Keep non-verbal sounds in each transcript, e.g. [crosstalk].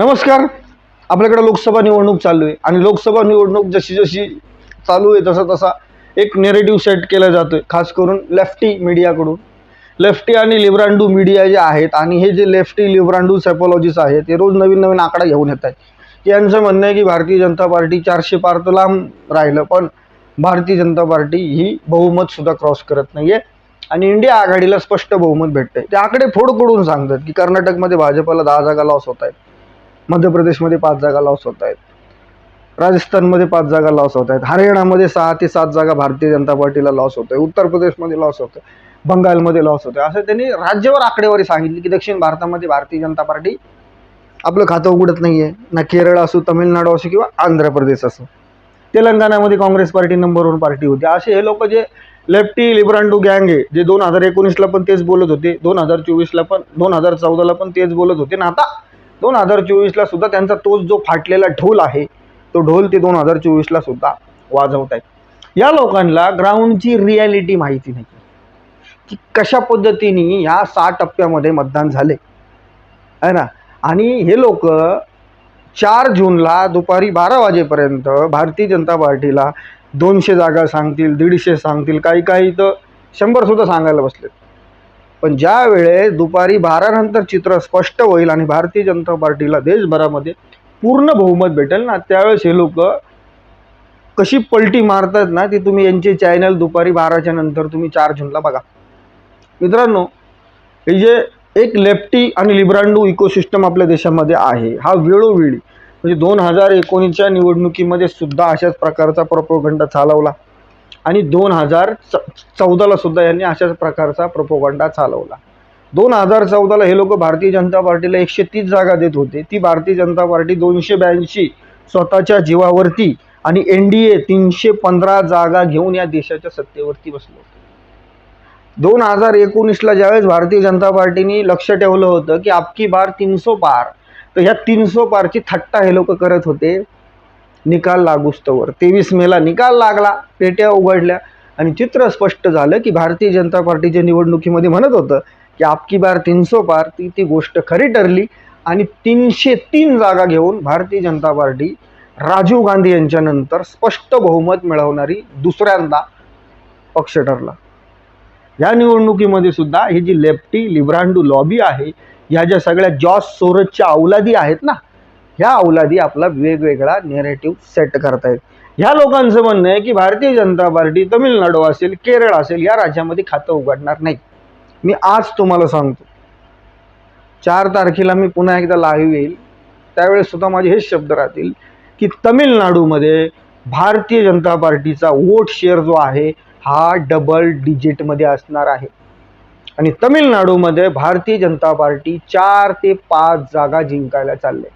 नमस्कार. आपल्याकडे लोकसभा निवडणूक चालू आहे. आणि लोकसभा निवडणूक जशी जशी चालू आहे तसा तसा एक नेरेटिव्ह सेट केला जातो आहे खास करून लेफ्टी मीडियाकडून लेफ्टी आणि लिब्रांडू मीडिया जे आहेत आणि हे जे लेफ्टी लिब्रांडू सेपॉलॉजिस्ट आहेत ते रोज नवीन नवीन आकडा घेऊन येत आहेत. यांचं म्हणणं आहे की भारतीय जनता पार्टी चारशे पार तर लांब राहिलं पण भारतीय जनता पार्टी ही बहुमतसुद्धा क्रॉस करत नाहीये. आणि इंडिया आघाडीला स्पष्ट बहुमत भेटतंय. ते आकडे फोड करून सांगतात की कर्नाटकमध्ये भाजपला दहा जागा लॉस होत आहेत. मध्य प्रदेशमध्ये पाच जागा लॉस होत आहेत. राजस्थानमध्ये पाच जागा लॉस होत आहेत. हरियाणामध्ये सहा ते सात जागा भारतीय जनता पार्टीला लॉस होत आहे उत्तर प्रदेशमध्ये लॉस होत आहे बंगालमध्ये लॉस होत आहे असं त्यांनी राज्यावर आकडेवारी सांगितली की दक्षिण भारतामध्ये भारतीय जनता पार्टी आपलं खातं उघडत नाही आहे ना केरळ असो तमिळनाडू असो किंवा आंध्र प्रदेश असो. तेलंगणामध्ये Congress party number one party होती. असे हे लोक जे लेफ्टी लिब्रांडू गँग आहे जे दोन हजार एकोणीसला पण तेच बोलत होते दोन हजार चोवीसला पण दोन हजार चौदाला पण तेच बोलत होते. ना आता दोन हजार चोवीसला सुद्धा त्यांचा तोच जो फाटलेला ढोल आहे तो ढोल ते दोन हजार चोवीसला सुद्धा वाजवत आहेत. या लोकांना ग्राउंडची रियालिटी माहिती नाही. की कशा पद्धतीने ह्या सहा टप्प्यामध्ये मतदान झाले. आहे ना? आणि हे लोक चार जूनला दुपारी बारा वाजेपर्यंत भारतीय जनता पार्टीला दोनशे जागा सांगतील दीडशे सांगतील काही काही तर शंभरसुद्धा सांगायला बसलेत. पण ज्या वेळेस दुपारी बारानंतर चित्र स्पष्ट होईल आणि भारतीय जनता पार्टीला देशभरामध्ये पूर्ण बहुमत भेटेल ना त्यावेळेस हे लोक कशी पलटी मारतात ना ती तुम्ही यांचे चॅनल दुपारी बाराच्या नंतर तुम्ही चार जूनला बघा. मित्रांनो हे जे एक लेफ्टी आणि लिब्रांडू इकोसिस्टम आपल्या देशामध्ये आहे हा वेळोवेळी म्हणजे दोन हजार एकोणीसच्या निवडणुकीमध्ये सुद्धा अशाच प्रकारचा प्रपोगंड चालवला. आणि दोन हजार च चौदाला सुद्धा यांनी अशाच प्रकारचा प्रोपोगंडा चालवला. दोन हजार चौदाला हे लोक भारतीय जनता पार्टीला एकशे तीस जागा देत होते. ती भारतीय जनता पार्टी दोनशे ब्याऐंशी स्वतःच्या जीवावरती आणि एन डी ए तीनशे पंधरा जागा घेऊन या देशाच्या सत्तेवरती बसलो होते. दोन हजार एकोणीसला ज्यावेळेस भारतीय जनता पार्टीने लक्ष ठेवलं होतं की आपकी बार तीनसो पार तर ह्या तीनसो पारची थट्टा हे लोक करत होते. निकाल लागूस्तवर. तेवीस मेला निकाल लागला पेट्या उघडल्या आणि चित्र स्पष्ट झालं की भारतीय जनता पार्टीच्या निवडणुकीमध्ये म्हणत होतं की आपकी बार तीनसो पार ती ती गोष्ट खरी ठरली आणि तीनशे तीन जागा घेऊन भारतीय जनता पार्टी राजीव गांधी यांच्यानंतर स्पष्ट बहुमत मिळवणारी दुसऱ्यांदा पक्ष ठरला. या निवडणुकीमध्ये सुद्धा ही जी लेफ्टी लिब्रांडू लॉबी आहे ह्या ज्या सगळ्या जॉस सोरजच्या अवलादी आहेत ना ह्या औलादी आपला वेगवेगळा नेरेटिव्ह सेट करतायत. ह्या लोकांचं म्हणणं आहे की भारतीय जनता पार्टी तमिळनाडू असेल केरळ असेल या राज्यामध्ये खातं उघडणार नाही. मी आज तुम्हाला सांगतो. चार तारखेला मी पुन्हा एकदा लाईव्ह येईल. त्यावेळेस सुद्धा माझे हेच शब्द राहतील की तमिळनाडूमध्ये भारतीय जनता पार्टीचा वोट शेअर जो आहे हा डबल डिजिटमध्ये असणार आहे. आणि तमिळनाडूमध्ये भारतीय जनता पार्टी चार ते पाच जागा जिंकायला चालले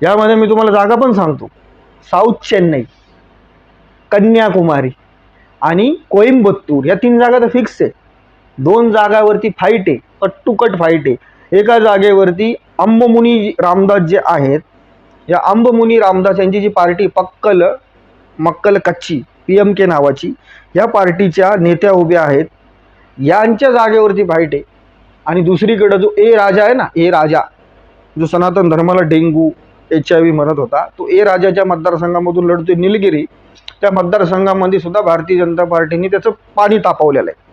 यामध्ये मी तुम्हाला जागा पण सांगतो. साऊथ चेन्नई कन्याकुमारी आणि कोइंबत्तूर या तीन जागा तर फिक्स आहे. दोन जागावरती फाईट आहे कट्टुकट फाईट आहे. एका जागेवरती अंबमुनी रामदास जे आहेत या अंबमुनी रामदास यांची जी पार्टी पक्कल मक्कल कच्ची पी एम के नावाची या पार्टीच्या नेत्या उभ्या आहेत. यांच्या जागेवरती फाईट आहे. आणि दुसरीकडं जो ए राजा आहे ना ए राजा जो सनातन धर्माला डेंगू एच आय व्ही म्हणत होता. तो ए राजाच्या मतदारसंघामधून लढतोय निलगिरी. त्या मतदारसंघामध्ये सुद्धा भारतीय जनता पार्टीने त्याचं पाणी तापवलेलं आहे.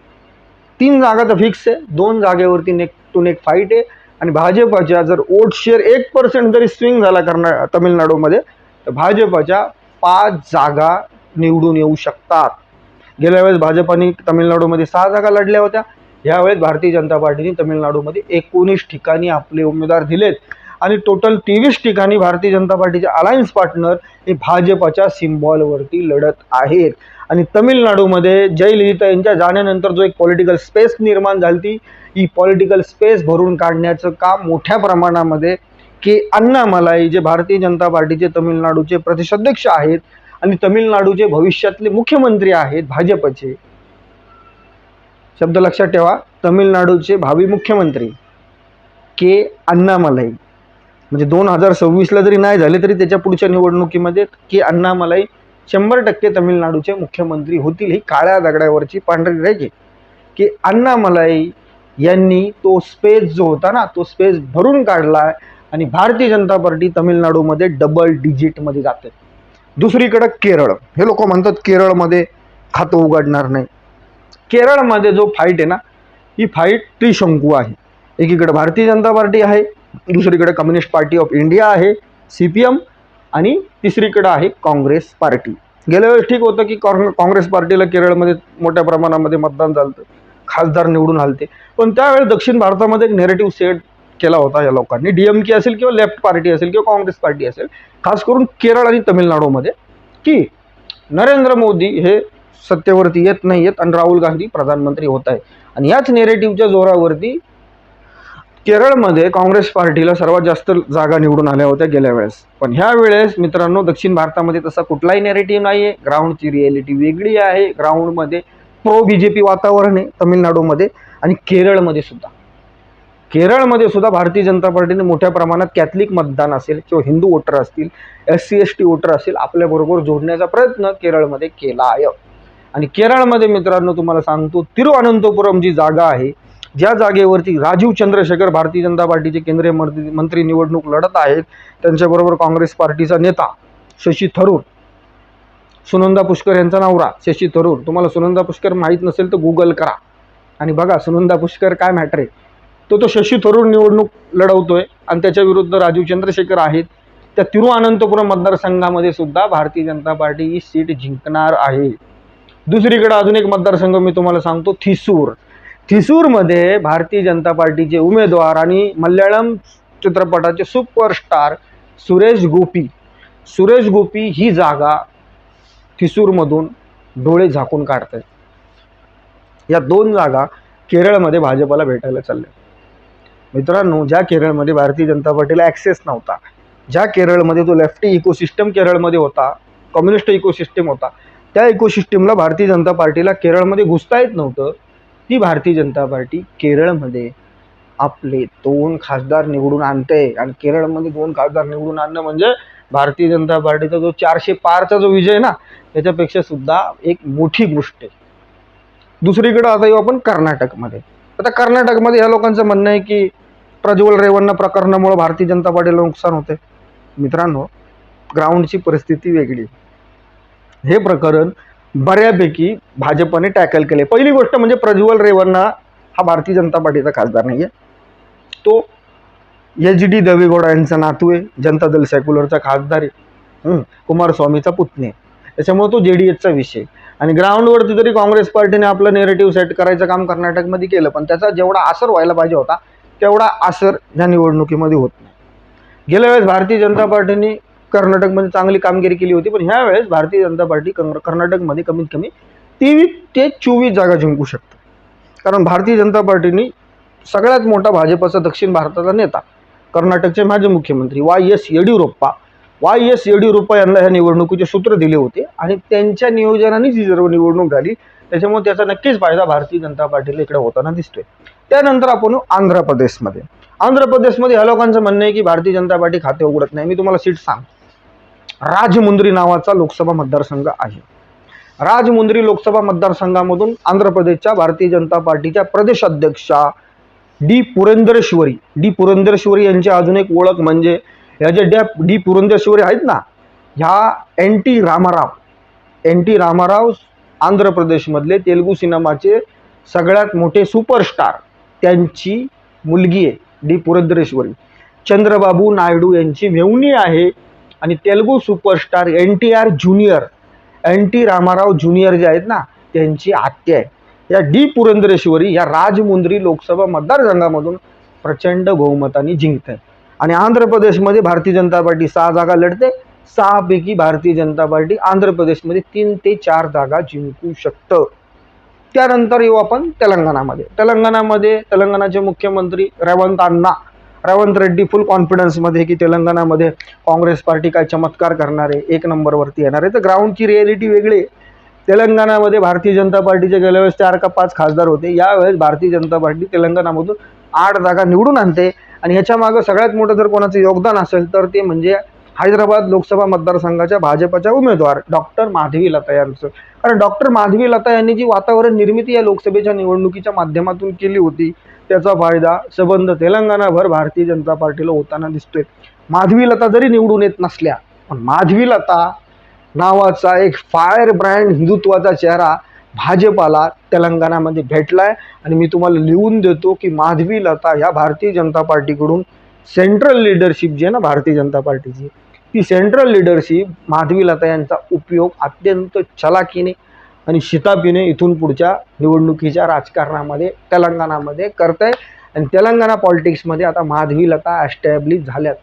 तीन जागा तर फिक्स आहे. दोन जागेवरती नेक एक फाईट आहे. आणि भाजपच्या जर वोट शेअर एक पर्सेंट जरी स्विंग झाला कर्ना तमिळनाडूमध्ये तर भाजपच्या पाच जागा निवडून येऊ शकतात. गेल्या वेळेस भाजपाने तमिळनाडूमध्ये सहा जागा लढल्या होत्या. यावेळेस भारतीय जनता पार्टीने तमिळनाडूमध्ये एकोणीस ठिकाणी आपले उमेदवार दिलेत. आणि टोटल तेवीस ठिकाणी भारतीय जनता पार्टीचे अलायन्स पार्टनर हे भाजपच्या सिम्बॉलवरती लढत आहेत. आणि तमिळनाडूमध्ये जयललिता यांच्या जाण्यानंतर जो एक पॉलिटिकल स्पेस निर्माण झाली ही पॉलिटिकल स्पेस भरून काढण्याचं काम मोठ्या प्रमाणामध्ये के अण्णामलाई जे भारतीय जनता पार्टीचे तमिळनाडूचे प्रदेशाध्यक्ष आहेत आणि तमिळनाडूचे भविष्यातले मुख्यमंत्री आहेत भाजपचे. शब्द लक्षात ठेवा तमिळनाडूचे भावी मुख्यमंत्री के अण्णामलाई म्हणजे दोन हजार सव्वीसला जरी नाही झाले तरी त्याच्या पुढच्या निवडणुकीमध्ये की अण्णामलाई शंभर टक्के तमिळनाडूचे मुख्यमंत्री होतील ही काळ्या दगडावरची पांढरी रेघे की अण्णामलाई यांनी तो स्पेस जो होता ना तो स्पेस भरून काढला आणि भारतीय जनता पार्टी तमिळनाडूमध्ये डबल डिजिटमध्ये जाते. दुसरीकडं केरळ. हे लोक म्हणतात केरळमध्ये खातं उघडणार नाही. केरळमध्ये जो फाईट आहे ना ही फाईट त्रिशंकू आहे. एकीकडे भारतीय जनता पार्टी आहे दुसरीकडे कम्युनिस्ट पार्टी ऑफ इंडिया आहे सी पी एम आणि तिसरीकडं आहे काँग्रेस पार्टी. गेल्या वेळेस ठीक होतं की काँग काँग्रेस पार्टीला केरळमध्ये मोठ्या प्रमाणामध्ये मतदान झालं खासदार निवडून आलते. पण त्यावेळेस दक्षिण भारतामध्ये एक नेरेटिव्ह सेट केला होता या लोकांनी. डी एम के असेल किंवा लेफ्ट पार्टी असेल किंवा काँग्रेस पार्टी असेल खास करून केरळ आणि तमिळनाडूमध्ये की नरेंद्र मोदी हे सत्तेवरती येत नाही आहेत आणि राहुल गांधी प्रधानमंत्री होत आहे आणि याच नेरेटिव्हच्या जोरावरती केरळमध्ये काँग्रेस पार्टीला सर्वात जास्त जागा निवडून आल्या होत्या गेल्या वेळेस. पण ह्या वेळेस मित्रांनो दक्षिण भारतामध्ये तसा कुठलाही नेरेटिव्ह नाही आहे ग्राउंडची रिॲलिटी वेगळी आहे. ग्राउंडमध्ये प्रो बी जे पी वातावरण आहे तमिळनाडूमध्ये आणि केरळमध्ये सुद्धा. केरळमध्ये सुद्धा भारतीय जनता पार्टीने मोठ्या प्रमाणात कॅथलिक मतदान असेल किंवा हिंदू वोटर असतील S C S T voter असतील आपल्याबरोबर जोडण्याचा प्रयत्न केरळमध्ये केला आहे. आणि केरळमध्ये मित्रांनो तुम्हाला सांगतो तिरुअनंतपुरम जी जागा आहे ज्या जागेवरती राजीव चंद्रशेखर भारतीय जनता पार्टीचे केंद्रीय मंत्री मंत्री निवडणूक लढत आहेत त्यांच्याबरोबर काँग्रेस पार्टीचा नेता शशी थरूर सुनंदा पुष्कर यांचा नवरा शशी थरूर. तुम्हाला सुनंदा पुष्कर माहीत नसेल तर गुगल करा. आणि बघा सुनंदा पुष्कर काय मॅटर आहे? तो तो शशी थरूर निवडणूक लढवतोय आणि त्याच्या विरुद्ध राजीव चंद्रशेखर आहेत. त्या तिरुअनंतपुरम मतदारसंघामध्ये सुद्धा भारतीय जनता पार्टी ही सीट जिंकणार आहे. दुसरीकडे अजून एक मतदारसंघ मी तुम्हाला सांगतो थिसूर. थिसूरमध्ये भारतीय जनता पार्टीचे उमेदवार आणि मल्याळम चित्रपटाचे सुपरस्टार सुरेश गोपी सुरेश गोपी ही जागा थिसूरमधून डोळे झाकून काढत आहेत या दोन जागा केरळमध्ये भाजपला भेटायला चालल्या. मित्रांनो ज्या केरळमध्ये भारतीय जनता पार्टीला ॲक्सेस नव्हता ज्या केरळमध्ये तो लेफ्टी इकोसिस्टम केरळमध्ये होता कम्युनिस्ट इकोसिस्टम होता त्या इकोसिस्टमला भारतीय जनता पार्टीला केरळमध्ये घुसता येत नव्हतं ती भारतीय जनता पार्टी केरळमध्ये आपले दोन खासदार निवडून आणते. आणि केरळमध्ये दोन खासदार निवडून आणणं म्हणजे भारतीय जनता पार्टीचा जो चारशे पारचा जो विजय ना त्याच्यापेक्षा सुद्धा एक मोठी गोष्ट आहे. दुसरीकडे आता येऊ आपण कर्नाटकमध्ये. आता कर्नाटकमध्ये ह्या लोकांचं म्हणणं आहे की प्रज्वल रेवण्णा प्रकरणामुळे भारतीय जनता पार्टीला नुकसान होते मित्रांनो ग्राउंडची परिस्थिती वेगळी हे प्रकरण बऱ्यापैकी भाजपने टॅकल केले. पहिली गोष्ट म्हणजे प्रज्वल रेवन्ना हा भारतीय जनता पार्टीचा खासदार नाही आहे तो एच डी देवेगौडा यांचा नातू आहे. जनता दल सेक्युलरचा खासदार आहे. कुमारस्वामीचा पुतणे आहे. त्याच्यामुळे तो जे डी एचचा विषय आणि ग्राउंडवरती तरी काँग्रेस पार्टीने आपलं नेरेटिव्ह सेट करायचं काम कर्नाटकमध्ये केलं पण त्याचा जेवढा असर व्हायला पाहिजे होता तेवढा असर ह्या निवडणुकीमध्ये होत नाही. गेल्या वेळेस भारतीय जनता पार्टीने कर्नाटकमध्ये चांगली कामगिरी केली होती पण ह्या वेळेस भारतीय जनता पार्टी कर्नाटकमध्ये कमीत कमी तेवीस ते चोवीस जागा जिंकू शकते. कारण भारतीय जनता पार्टीने सगळ्यात मोठा भाजपचा दक्षिण भारताचा नेता कर्नाटकचे माजी मुख्यमंत्री Y S Yediyurappa Y S Yediyurappa यांना ह्या निवडणुकीचे सूत्र दिले होते आणि त्यांच्या नियोजनानेच ही सर्व निवडणूक झाली. त्याच्यामुळे त्याचा नक्कीच फायदा भारतीय जनता पार्टीला इकडे होताना दिसतोय. त्यानंतर आपण आंध्र प्रदेशमध्ये. आंध्र प्रदेशमध्ये ह्या लोकांचं म्हणणं आहे की भारतीय जनता पार्टी खाते उघडत नाही. मी तुम्हाला सीट सांग राजमुंद्री नावाचा लोकसभा मतदारसंघ आहे. राजमुंद्री लोकसभा मतदारसंघामधून आंध्र प्रदेशच्या भारतीय जनता पार्टीच्या प्रदेश अध्यक्षा डी पुरंदरेश्वरी. डी पुरंदरेश्वरी यांची अजून एक ओळख म्हणजे ह्या ज्या डॅ डी पुरंदरेश्वरी आहेत ना ह्या N T Rama Rao. N T Rama Rao Andhra प्रदेशमधले Telugu सिनेमाचे सगळ्यात मोठे सुपरस्टार. त्यांची मुलगी आहे डी पुरंदरेश्वरी. चंद्रबाबू नायडू यांची मेवणी आहे आणि Telugu superstar N T R junior N T Rama Rao junior जे आहेत ना त्यांची आत्या आहे. या डी पुरंदरेश्वरी या राजमुंद्री लोकसभा मतदारसंघामधून प्रचंड बहुमताने जिंकत. आहे आणि आंध्र प्रदेशमध्ये भारतीय जनता पार्टी सहा जागा लढते. सहापैकी भारतीय जनता पार्टी आंध्र प्रदेशमध्ये तीन ते चार जागा जिंकू शकतं. त्यानंतर येऊ आपण तेलंगणामध्ये. तेलंगणामध्ये तेलंगणाचे मुख्यमंत्री रेवंत अण्णा रेवंत रेड्डी फुल कॉन्फिडन्समध्ये की तेलंगणामध्ये काँग्रेस पार्टी काय चमत्कार करणार आहे एक नंबरवरती येणार आहे. तर ग्राउंडची रिॲलिटी वेगळी आहे. तेलंगणामध्ये भारतीय जनता पार्टीचे गेल्या वेळेस चार का पाच खासदार होते. यावेळेस भारतीय जनता पार्टी तेलंगणामधून आठ जागा निवडून आणते. आणि ह्याच्या मागं सगळ्यात मोठं जर कोणाचं योगदान असेल तर ते म्हणजे हैदराबाद लोकसभा मतदारसंघाच्या भाजपच्या उमेदवार डॉक्टर माधवी लता यांचं. कारण डॉक्टर माधवी लता यांनी जी वातावरण निर्मिती या लोकसभेच्या निवडणुकीच्या माध्यमातून केली होती त्याचा फायदा संबंध तेलंगणाभर भारतीय जनता पार्टीला होताना दिसतोय. माधवी लता जरी निवडून येत नसल्या पण माधवी लता नावाचा एक फायर ब्रँड हिंदुत्वाचा चेहरा भाजपाला तेलंगणामध्ये भेटलाय. आणि मी तुम्हाला लिहून देतो की माधवी लता ह्या भारतीय जनता पार्टीकडून सेंट्रल लिडरशिप जी आहे ना भारतीय जनता पार्टीची ती सेंट्रल लिडरशिप माधवी लता यांचा उपयोग अत्यंत चलाकीने आणि शिताबीने इथून पुढच्या निवडणुकीच्या राजकारणामध्ये तेलंगणामध्ये करते आणि तेलंगणा पॉलिटिक्समध्ये आता माधवी लता ॲस्टॅब्लिश झाल्यात.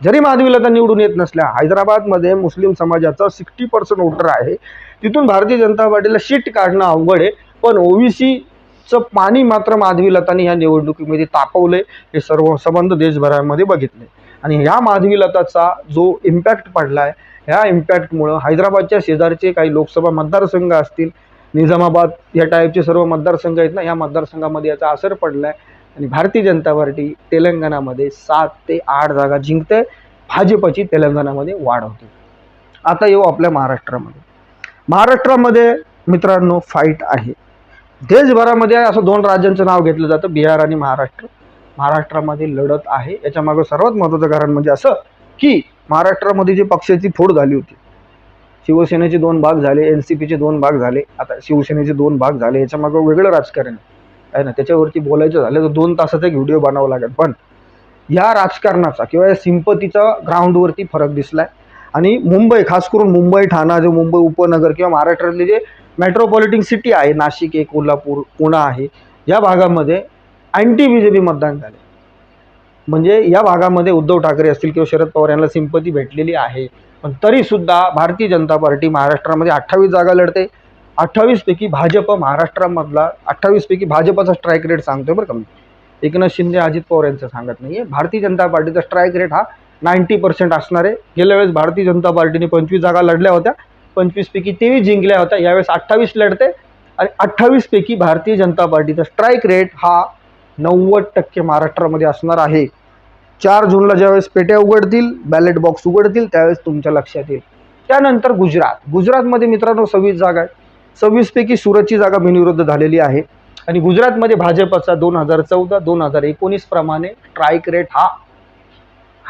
जरी माधवी लता निवडून येत नसल्या हैदराबादमध्ये मुस्लिम समाजाचा सिक्स्टी पर्सेंट वोटर आहे. तिथून भारतीय जनता पार्टीला शीट काढणं अवघड आहे. पण ओबीसीचं पाणी मात्र माधवी लताने ह्या निवडणुकीमध्ये तापवले हे सर्व संबंध देशभरामध्ये बघितले. आणि ह्या माधवी लताचा जो इम्पॅक्ट पडला आहे ह्या इम्पॅक्टमुळं हैदराबादच्या शेजारचे काही लोकसभा मतदारसंघ असतील निजामाबाद या टाईपचे सर्व मतदारसंघ आहेत ना या मतदारसंघामध्ये याचा असर पडला आहे आणि भारतीय जनता पार्टी तेलंगणामध्ये सात ते आठ जागा जिंकते भाजपची तेलंगणामध्ये वाढ होते. आता येऊ आपल्या महाराष्ट्रामध्ये. महाराष्ट्रामध्ये मित्रांनो फाईट आहे. देशभरामध्ये असं दोन राज्यांचं नाव घेतलं जातं बिहार आणि महाराष्ट्र. महाराष्ट्रामध्ये लढत आहे. याच्यामागं सर्वात महत्त्वाचं कारण म्हणजे असं की महाराष्ट्रामध्ये जी पक्षाची फोड झाली होती शिवसेनेचे दोन भाग झाले एन सी पीचे दोन भाग झाले आता शिवसेनेचे दोन भाग झाले याच्यामागं वेगळं राजकारण आहे ना? त्याच्यावरती बोलायचं झालं तर दोन तासाचा एक व्हिडिओ बनावा लागेल. पण या राजकारणाचा किंवा या सिंपतीचा ग्राउंडवरती फरक दिसलाय. आणि मुंबई खास करून मुंबई ठाणा जे मुंबई उपनगर किंवा महाराष्ट्रातले जे मेट्रोपॉलिटन सिटी आहे नाशिक आहे कोल्हापूर पुणा आहे या भागामध्ये अँटी बी जे पी मतदान झाले म्हणजे या भागामध्ये उद्धव ठाकरे असतील किंवा शरद पवार यांना सिंपती भेटलेली आहे. पण तरीसुद्धा भारतीय जनता पार्टी महाराष्ट्रामध्ये अठ्ठावीस जागा लढते. अठ्ठावीसपैकी भाजप महाराष्ट्रामधला अठ्ठावीसपैकी भाजपचा स्ट्राईक रेट सांगतोय बरं का मी. एकनाथ शिंदे अजित पवार यांचं सांगत नाही आहे भारतीय जनता पार्टीचा स्ट्राईक रेट हा नाईंटी पर्सेंट असणार आहे. गेल्या वेळेस भारतीय जनता पार्टीने पंचवीस जागा लढल्या होत्या. पंचवीसपैकी तेवीस जिंकल्या होत्या. यावेळेस अठ्ठावीस लढते. आणि अठ्ठावीसपैकी भारतीय जनता पार्टीचा स्ट्राईक रेट हा नव्वद टक्के महाराष्ट्रामध्ये असणार आहे. चार जूनला ज्यावेळेस पेट्या उघडतील बॅलेट बॉक्स उघडतील त्यावेळेस तुमच्या लक्षात येईल. त्यानंतर गुजरात. गुजरातमध्ये मित्रांनो सव्वीस जागा आहेत. सव्वीसपैकी सुरतची जागा बिनविरुद्ध झालेली आहे. आणि गुजरातमध्ये भाजपचा दोन हजार चौदा दोन हजार एकोणीस प्रमाणे स्ट्राईक रेट हा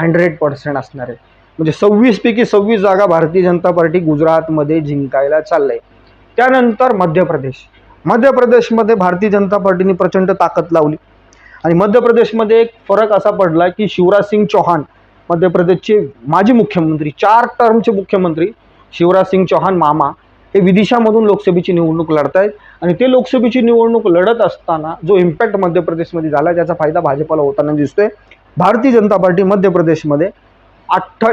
हंड्रेड पर्सेंट असणार आहे. म्हणजे सव्वीसपैकी सव्वीस जागा भारतीय जनता पार्टी गुजरातमध्ये जिंकायला चाललंय. त्यानंतर मध्य प्रदेश. मध्य प्रदेशमध्ये भारतीय जनता पार्टीने प्रचंड ताकद लावली. आणि मध्य प्रदेशमध्ये एक फरक असा पडला की शिवराज सिंग चौहान मध्य प्रदेशचे माजी मुख्यमंत्री चार टर्मचे मुख्यमंत्री शिवराज सिंग चौहान मामा हे विदिशामधून लोकसभेची निवडणूक लढत आहेत आणि ते लोकसभेची निवडणूक लढत असताना जो इम्पॅक्ट मध्य प्रदेशमध्ये झाला त्याचा फायदा भाजपाला होताना दिसतोय भारतीय जनता पार्टी मध्य प्रदेशमध्ये अठ्ठा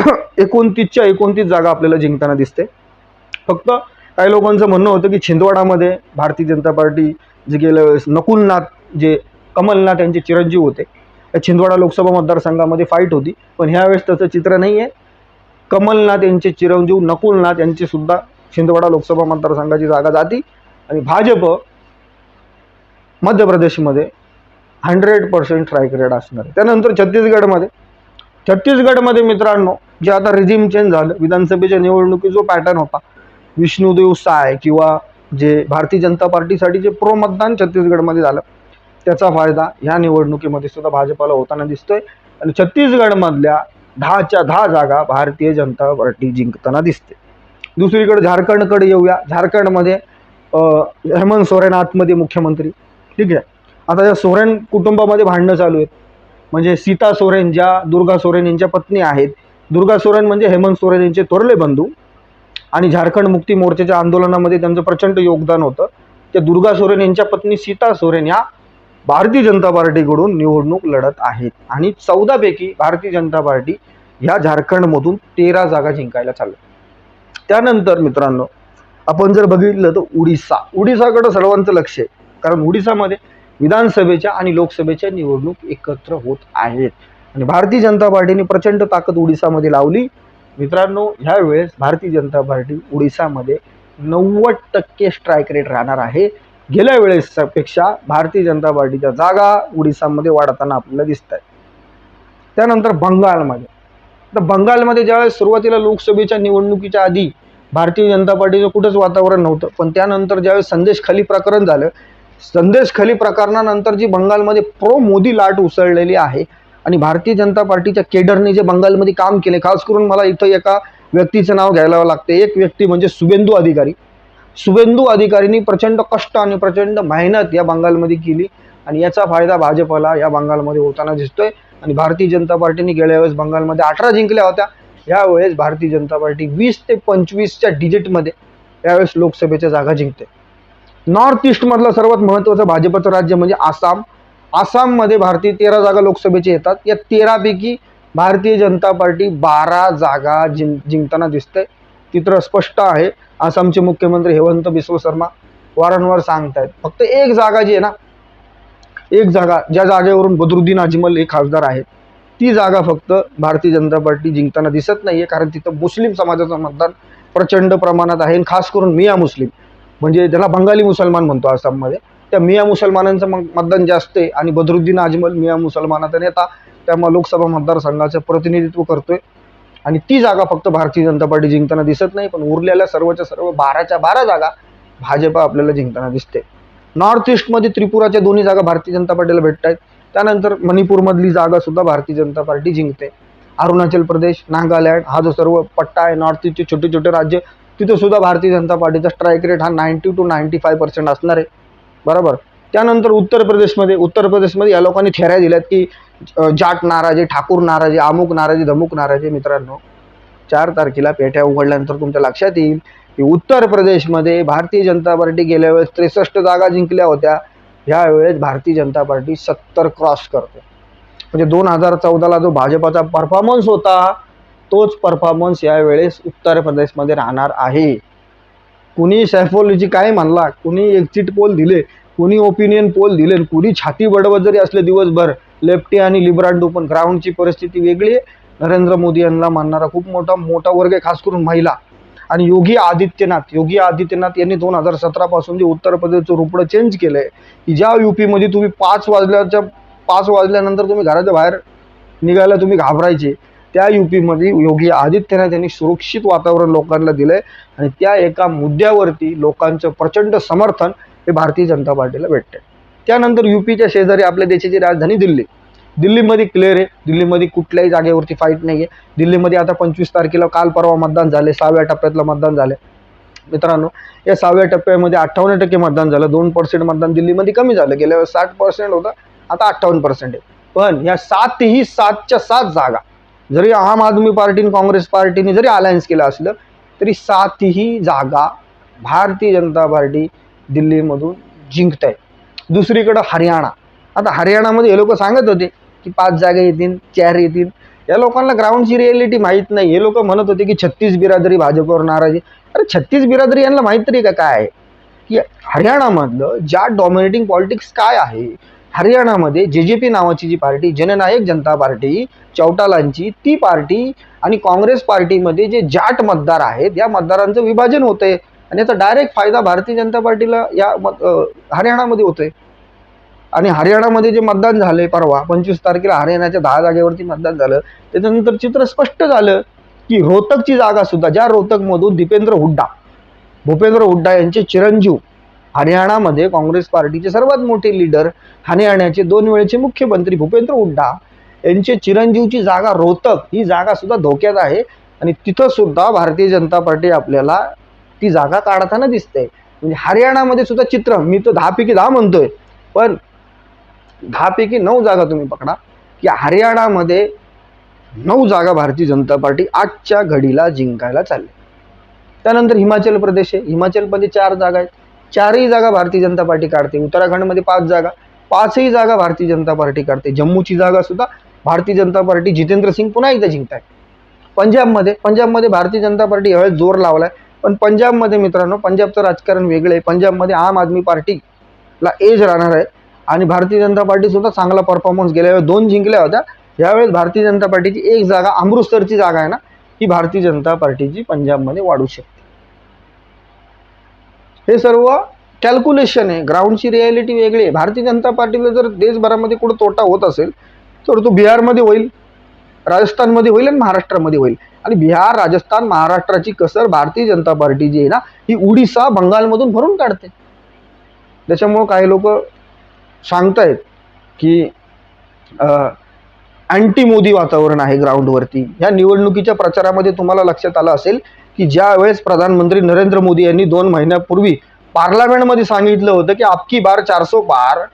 [coughs] एकोणतीसच्या एकोणतीस जागा आपल्याला जिंकताना दिसते. फक्त काही लोकांचं म्हणणं होतं की छिंदवाडामध्ये भारतीय जनता पार्टी जे गेल्या वेळेस नकुलनाथ जे कमलनाथ यांचे चिरंजीव होते. या छिंदवाडा लोकसभा मतदारसंघामध्ये फाईट होती. पण ह्यावेळेस तसं चित्र नाही आहे कमलनाथ यांचे चिरंजीव नकुलनाथ यांची सुद्धा छिंदवाडा लोकसभा मतदारसंघाची जागा जाती. आणि भाजप मध्य प्रदेशमध्ये हंड्रेड पर्सेंट स्ट्राईक रेट असणार त्यानंतर छत्तीसगडमध्ये. छत्तीसगडमध्ये मित्रांनो जे आता रिझिम चेंज झालं विधानसभेच्या निवडणुकीत जो पॅटर्न होता विष्णुदेव साय किंवा जे भारतीय जनता पार्टीसाठी जे प्रो मतदान छत्तीसगडमध्ये झालं त्याचा फायदा ह्या निवडणुकीमध्ये सुद्धा भाजपाला होताना दिसतोय. आणि छत्तीसगडमधल्या दहाच्या दहा जागा भारतीय जनता पार्टी जिंकताना दिसते. दुसरीकडे झारखंडकडे येऊया. झारखंडमध्ये हेमंत सोरेन आतमध्ये मुख्यमंत्री. ठीक आहे? आता या सोरेन कुटुंबामध्ये भांडणं चालू आहेत. म्हणजे सीता सोरेन ज्या दुर्गा सोरेन यांच्या पत्नी आहेत. दुर्गा सोरेन म्हणजे हेमंत सोरेन यांचे थोरले बंधू. आणि झारखंड मुक्ती मोर्चाच्या आंदोलनामध्ये त्यांचं प्रचंड योगदान होतं. त्या दुर्गा सोरेन यांच्या पत्नी सीता सोरेन या भारतीय जनता पार्टीकडून निवडणूक लढत आहेत आणि चौदापैकी भारतीय जनता पार्टी ह्या झारखंडमधून तेरा जागा जिंकायला चालल्या त्यानंतर मित्रांनो आपण जर बघितलं तर उडिसा. उडिसाकडं सर्वांचं लक्ष आहे. कारण उडिसामध्ये विधानसभेच्या आणि लोकसभेच्या निवडणूक एकत्र होत आहेत. आणि भारतीय जनता पार्टीने प्रचंड ताकद उडिसामध्ये लावली. मित्रांनो ह्या वेळेस भारतीय जनता पार्टी उडिसामध्ये नव्वद टक्के स्ट्राईक रेट राहणार आहे. गेल्या वेळेसपेक्षा भारतीय जनता पार्टीच्या जागा उडिसामध्ये वाढताना आपल्याला दिसत आहेत त्यानंतर बंगालमध्ये. तर बंगालमध्ये ज्यावेळेस सुरुवातीला लोकसभेच्या निवडणुकीच्या आधी भारतीय जनता पार्टीचं कुठंच वातावरण नव्हतं पण त्यानंतर ज्यावेळेस संदेश खाली प्रकरण झालं संदेश खाली प्रकरणानंतर जी बंगालमध्ये प्रो मोदी लाट उसळलेली आहे आणि भारतीय जनता पार्टीच्या केडरने जे बंगालमध्ये काम केले खास करून मला इथं एका व्यक्तीचं नाव घ्यायला लागते एक व्यक्ती म्हणजे शुभेंदू अधिकारी. शुभेंदू अधिकारींनी प्रचंड कष्ट आणि प्रचंड मेहनत या बंगालमध्ये केली आणि याचा फायदा भाजपला या बंगालमध्ये होताना दिसतोय. आणि भारतीय जनता पार्टीने गेल्या वेळेस बंगालमध्ये अठरा जिंकल्या होत्या. यावेळेस भारतीय जनता पार्टी वीस ते पंचवीसच्या डिजिटमध्ये यावेळेस लोकसभेच्या जागा जिंकते. नॉर्थ ईस्टमधलं सर्वात महत्त्वाचं भाजपचं राज्य म्हणजे आसाम. आसाममध्ये भारतीय तेरा जागा लोकसभेचे येतात. या तेरापैकी भारतीय जनता पार्टी बारा जागा जिं जिंकताना दिसते चित्र स्पष्ट आहे आसामचे मुख्यमंत्री हेमंत बिस्व शर्मा वारंवार सांगतायत. फक्त एक जागा जी आहे ना एक जागा ज्या जागेवरून बदरुद्दीन अजमल हे खासदार आहेत ती जागा फक्त भारतीय जनता पार्टी जिंकताना दिसत नाहीये कारण तिथं मुस्लिम समाजाचं मतदान प्रचंड प्रमाणात आहे. आणि खास करून मिया मुस्लिम म्हणजे ज्याला बंगाली मुसलमान म्हणतो आसाममध्ये त्या मिया मुसलमानांचं मतदान जास्त आहे. आणि बदरुद्दीन अजमल मिया मुसलमानाचा नेता त्यामुळे लोकसभा मतदारसंघाचं प्रतिनिधित्व करतोय. आणि ती जागा फक्त भारतीय जनता पार्टी जिंकताना दिसत नाही पण उरलेल्या सर्वच्या सर्व बाराच्या बारा जागा भाजप आपल्याला जिंकताना दिसते. नॉर्थ ईस्टमध्ये त्रिपुराच्या दोन्ही जागा भारतीय जनता पार्टीला भेटत आहेत. त्यानंतर मणिपूरमधली जागा सुद्धा भारतीय जनता पार्टी जिंकते. अरुणाचल प्रदेश नागालँड हा जो सर्व पट्टा आहे नॉर्थ ईस्टचे छोटे छोटे राज्य तिथं सुद्धा भारतीय जनता पार्टीचा स्ट्राईक रेट हा ninety two ninety five percent असणार आहे. बरोबर? त्यानंतर उत्तर प्रदेशमध्ये उत्तर प्रदेशमध्ये या लोकांनी थेऱ्या दिल्यात की जाट नाराजे ठाकूर नाराजे अमुक नाराजे धमुक नाराजे मित्रांनो चार तारखेला पेट्या उघडल्यानंतर तुमच्या लक्षात येईल की उत्तर प्रदेशमध्ये भारतीय जनता पार्टी गेल्या वेळेस त्रेसष्ट जागा जिंकल्या होत्या. ह्यावेळेस भारतीय जनता पार्टी सत्तर क्रॉस करते. म्हणजे दोन हजार चौदाला जो भाजपाचा परफॉर्मन्स होता तोच परफॉर्मन्स यावेळेस उत्तर प्रदेशमध्ये राहणार आहे. कुणी सैफोलीची काय म्हणला कुणी एक्झिट पोल दिले कुणी ओपिनियन पोल दिले आणि कुणी छाती बडवत जरी असले दिवसभर लेफ्टी आणि लिब्रांडो पण ग्राउंडची परिस्थिती वेगळी आहे. नरेंद्र मोदी यांना मानणारा खूप मोठा मोठा वर्ग आहे खास करून महिला. आणि योगी आदित्यनाथ योगी आदित्यनाथ यांनी दोन हजार सतरापासून जे उत्तर प्रदेशचं रुपडं चेंज केलं आहे की ज्या युपीमध्ये तुम्ही पाच वाजल्याच्या पाच वाजल्यानंतर तुम्ही घराच्या बाहेर निघायला तुम्ही घाबरायचे. त्या युपीमध्ये योगी आदित्यनाथ यांनी सुरक्षित वातावरण लोकांना दिलं आहे आणि त्या एका मुद्द्यावरती लोकांचं प्रचंड समर्थन हे भारतीय जनता पार्टीला भेटते त्यानंतर युपीच्या शेजारी आपल्या देशाची राजधानी दिल्ली. दिल्लीमध्ये क्लिअर आहे. दिल्लीमध्ये कुठल्याही जागेवरती फाईट नाही आहे दिल्लीमध्ये आता पंचवीस तारखेला काल परवा मतदान झाले सहाव्या टप्प्यातलं मतदान झालं मित्रांनो या सहाव्या टप्प्यामध्ये अठ्ठावन्न टक्के मतदान झालं. दोन पर्सेंट मतदान दिल्लीमध्ये कमी झालं. गेल्या वेळेस साठ पर्सेंट होतं. आता अठ्ठावन्न पर्सेंट आहे. पण या सातही सातच्या सात जागा जरी आम आदमी पार्टीने काँग्रेस पार्टीने जरी अलायन्स केलं असलं तरी सातही जागा भारतीय जनता पार्टी दिल्लीमधून जिंकत आहे दुसरीकडं हरियाणा. आता हरियाणामध्ये हे लोक सांगत होते की पाच जागा येतील चार येतील. या लोकांना ग्राउंडची रिॲलिटी माहीत नाही. हे लोक म्हणत होते की छत्तीस बिरादरी भाजपवर नाराज अरे छत्तीस बिरादरी यांना माहीत तरी का काय? आहे की हरियाणामधलं ज्या डॉमिनेटिंग पॉलिटिक्स काय आहे? हरियाणामध्ये जे जे पी नावाची जी पार्टी जननायक जनता पार्टी चौटालांची ती पार्टी आणि काँग्रेस पार्टीमध्ये जे जाट मतदार आहेत या मतदारांचं विभाजन होतंय. आणि याचा डायरेक्ट फायदा भारतीय जनता पार्टीला या मत हरियाणामध्ये होतोय. आणि हरियाणामध्ये जे मतदान झाले परवा पंचवीस तारखेला हरियाणाच्या दहा जागेवरती मतदान झालं. त्याच्यानंतर चित्र स्पष्ट झालं की रोहतकची जागा सुद्धा ज्या रोहतकमधून दीपेंद्र हुड्डा भूपेंद्र हुड्डा यांचे चिरंजीव हरियाणामध्ये काँग्रेस पार्टीचे सर्वात मोठे लीडर हरियाणाचे दोन वेळेचे मुख्यमंत्री भूपेंद्र हुड्डा यांचे चिरंजीवची जागा रोहतक ही जागा सुद्धा धोक्यात आहे. आणि तिथं सुद्धा भारतीय जनता पार्टी आपल्याला ती जागा काढताना दिसते. म्हणजे हरियाणामध्ये सुद्धा चित्र मी तर दहापैकी दहा म्हणतोय. पण दहापैकी नऊ जागा तुम्ही पकडा की हरियाणामध्ये नऊ जागा भारतीय जनता पार्टी आजच्या घडीला जिंकायला चालली. त्यानंतर हिमाचल प्रदेश आहे. हिमाचलमध्ये चार जागा आहेत. चारही जागा भारतीय जनता पार्टी काढते. उत्तराखंडमध्ये पाच जागा. पाचही जागा भारतीय जनता पार्टी काढते. जम्मूची जागा सुद्धा भारतीय जनता पार्टी जितेंद्र सिंग पुन्हा एकदा जिंकत आहे पंजाबमध्ये पंजाबमध्ये भारतीय जनता पार्टी यावेळेस जोर लावलाय. पण पंजाबमध्ये मित्रांनो पंजाबचं राजकारण वेगळं आहे. पंजाबमध्ये आम आदमी पार्टीला एज राहणार आहे. आणि भारतीय जनता पार्टीसुद्धा चांगला परफॉर्मन्स गेल्या वेळेस दोन जिंकल्या होत्या. यावेळेस भारतीय जनता पार्टीची एक जागा अमृतसरची जागा आहे ना ही भारतीय जनता पार्टीची पंजाबमध्ये वाढू शकते. हे सर्व कॅल्क्युलेशन आहे. ग्राउंडची रियालिटी वेगळी आहे. भारतीय जनता पार्टीला जर देशभरामध्ये कुठं तोटा होत असेल तर तो बिहारमध्ये होईल. राजस्थानमध्ये होईल आणि महाराष्ट्रामध्ये होईल. आणि बिहार राजस्थान महाराष्ट्राची कसर भारतीय जनता पार्टी जी आहे ना ही उडीसा बंगालमधून भरून काढते. त्याच्यामुळं काही लोक सांगतायत की अँटी मोदी वातावरण आहे ग्राउंडवरती या निवडणुकीच्या प्रचारामध्ये तुम्हाला लक्षात आलं असेल की ज्या वेळेस प्रधानमंत्री नरेंद्र मोदी यांनी दोन महिन्यापूर्वी पार्लमेंटमध्ये सांगितलं होतं की आपकी बार चारसो पार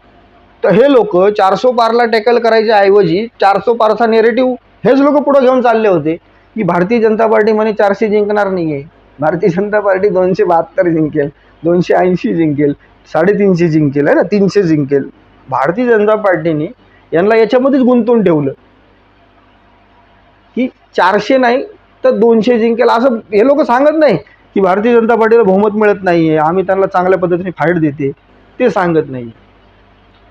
तर हे लोक चारसो पारला टॅकल करायच्या ऐवजी चारसो पारचा नेरेटिव्ह हेच लोक पुढे घेऊन चालले होते की भारतीय जनता पार्टी म्हणे चारशे जिंकणार नाही आहे भारतीय जनता पार्टी दोनशे बहात्तर जिंकेल दोनशे ऐंशी जिंकेल साडेतीनशे जिंकेल आहे ना? तीनशे जिंकेल. भारतीय जनता पार्टीने यांना याच्यामध्येच गुंतवून ठेवलं. की चारशे नाही तर दोनशे जिंकेल असं हे लोक सांगत नाही की भारतीय जनता पार्टीला बहुमत मिळत नाही आहे आम्ही त्यांना चांगल्या पद्धतीने फाईट देते. ते सांगत नाही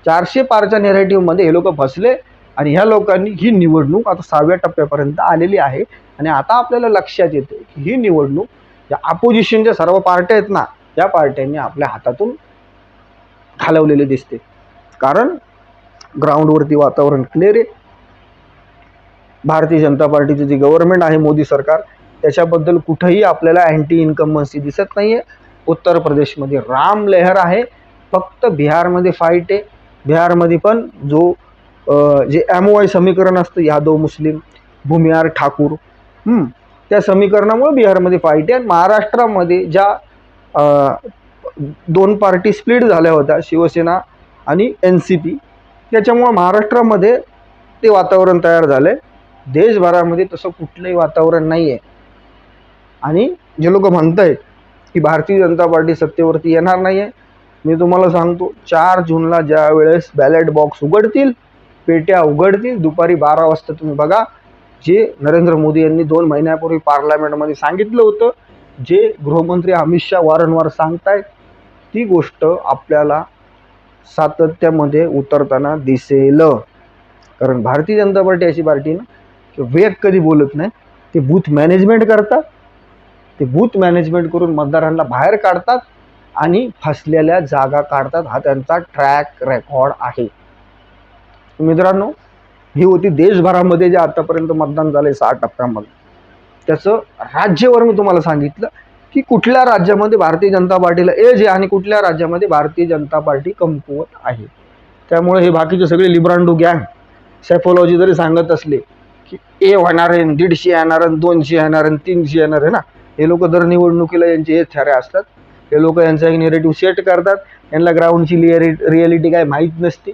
चारशे पारच्या नेरेटिव्हमध्ये हे लोक फसले. आणि ह्या लोकांनी ही निवडणूक आता सहाव्या टप्प्यापर्यंत आलेली आहे. आणि आता आपल्याला लक्षात येते की ही निवडणूक या अपोजिशनच्या सर्व पार्ट्या आहेत ना या पार्ट्यांनी आपल्या हातातून घालवलेले दिसते. कारण ग्राउंडवरती वातावरण क्लिअर आहे. भारतीय जनता पार्टीचे जे गव्हर्नमेंट आहे मोदी सरकार त्याच्याबद्दल कुठंही आपल्याला अँटी इन्कम्बन्सी दिसत नाही आहे उत्तर प्रदेशमध्ये राम लहर आहे. फक्त बिहारमध्ये फाईट आहे. बिहारमध्ये पण जो जे एम ओ समीकरण असतं यादव मुस्लिम भूमिहार ठाकूर त्या समीकरणामुळे बिहारमध्ये पार्टी आणि महाराष्ट्रामध्ये ज्या दोन पार्टी स्प्लिट झाल्या होत्या शिवसेना आणि एन सी पी त्याच्यामुळं महाराष्ट्रामध्ये ते वातावरण तयार झालं आहे देशभरामध्ये तसं कुठलंही वातावरण नाही आहे आणि जे लोक म्हणत आहेत की भारतीय जनता पार्टी सत्तेवरती येणार नाही आहे मी तुम्हाला सांगतो चार जूनला ज्या वेळेस बॅलेट बॉक्स उघडतील पेट्या उघडतील. दुपारी बारा वाजता तुम्ही बघा जे नरेंद्र मोदी यांनी दोन महिन्यापूर्वी पार्लमेंटमध्ये सांगितलं होतं. जे गृहमंत्री अमित शहा वारंवार सांगतायत ती गोष्ट आपल्याला सातत्यामध्ये उतरताना दिसेल. कारण भारतीय जनता पार्टी अशी पार्टी ना की वेग कधी बोलत नाही. ते बूथ मॅनेजमेंट करतात. ते बूथ मॅनेजमेंट करून मतदारांना बाहेर काढतात आणि फसलेल्या जागा काढतात. हा त्यांचा ट्रॅक रेकॉर्ड आहे. मित्रांनो ही होती देशभरामध्ये जे आतापर्यंत मतदान झाले सहा टप्प्यामध्ये. त्याचं राज्यवर मी तुम्हाला सांगितलं की कुठल्या राज्यामध्ये भारतीय जनता पार्टीला एज आहे आणि कुठल्या राज्यामध्ये भारतीय जनता पार्टी कमकुवत आहे. त्यामुळे हे बाकीचे सगळे लिब्रांडो गँग सायफोलॉजी जरी सांगत असले की ए होणार आहे दीडशे येणार आहे दोनशे येणार आहे तीनशे येणार आहे ना हे लोक दर निवडणुकीला यांचे हेच थ्यारे असतात. हे लोक यांचा एक नेरेटिव्ह सेट करतात. यांना ग्राउंडची लिअरि रिॲलिटी काय माहीत नसते.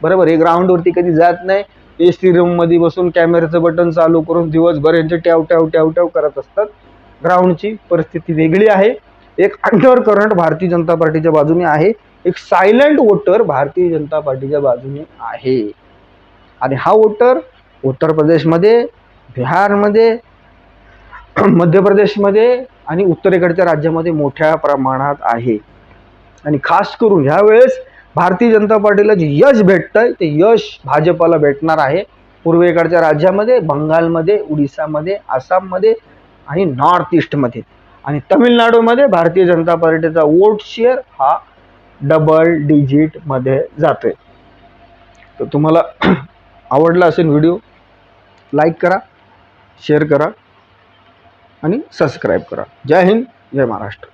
बरोबर हे ग्राउंडवरती कधी जात नाही. ए सी रूममध्ये बसून कॅमेऱ्याचं बटन चालू करून दिवसभर यांचे ट्याव ट्याव ट्याव ट्याव करत असतात. ग्राउंडची परिस्थिती वेगळी आहे. एक अंडर करंट भारतीय जनता पार्टीच्या बाजूने आहे. एक सायलेंट वोटर भारतीय जनता पार्टीच्या बाजूने आहे. आणि हा वोटर उत्तर प्रदेशमध्ये बिहारमध्ये मध्य प्रदेशमध्ये आणि उत्तरेकडच्या राज्यामध्ये मोठ्या प्रमाणात आहे. आणि खास करून ह्या वेळेस भारतीय जनता पार्टीला जे यश भेटतंय. ते यश भाजपाला भेटणार आहे. पूर्वेकडच्या राज्यामध्ये बंगालमध्ये उडिसामध्ये आसाममध्ये आणि नॉर्थ ईस्टमध्ये. आणि तमिळनाडूमध्ये भारतीय जनता पार्टीचा वोट शेअर हा डबल डिजिटमध्ये जातोय. तर तुम्हाला [clears throat] आवडला असेल व्हिडिओ लाईक करा शेअर करा आणि सबस्क्राईब करा. जय हिंद जय महाराष्ट्र.